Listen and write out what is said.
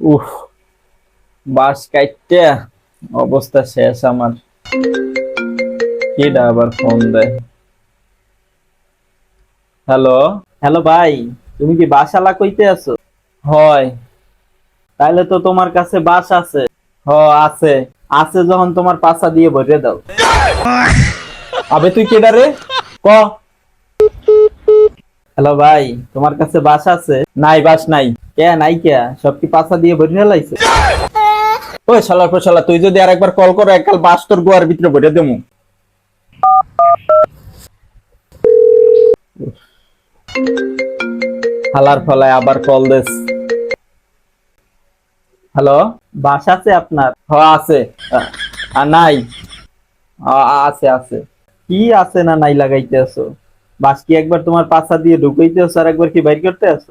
উফ বাস কাইটে অবস্থা শেষ আমার। কেডা আবার ফোন দেয়? হ্যালো? হ্যালো ভাই তুমি কি বাসালা কইতে আছো? হয়। তাইলে তো তোমার কাছে বাস আছে। হ আছে। আছে যখন তোমার পাশা দিয়ে ভরে দাও। আবে তুই কেডা রে? ক? হ্যালো ভাই তোমার কাছে বাস আছে? নাই বাস নাই। কে সব কি দিয়ে ভরে ফেলাইছে। ওই শালার পর শালা, তুই যদি আরেকবার কল করো, এককাল বাস তোর গোয়ার ভিতরে ভরে হালার ফলায় আবার কল হ্যালো? বাস আছে আপনার? হ, আছে। নাই। আছে আছে। কি আছে না নাই লাগাইতে আছো বাস কি একবার তোমার পাশা দিয়ে ঢুকাইতে আছো আর একবার কি বাইর করতে আছো?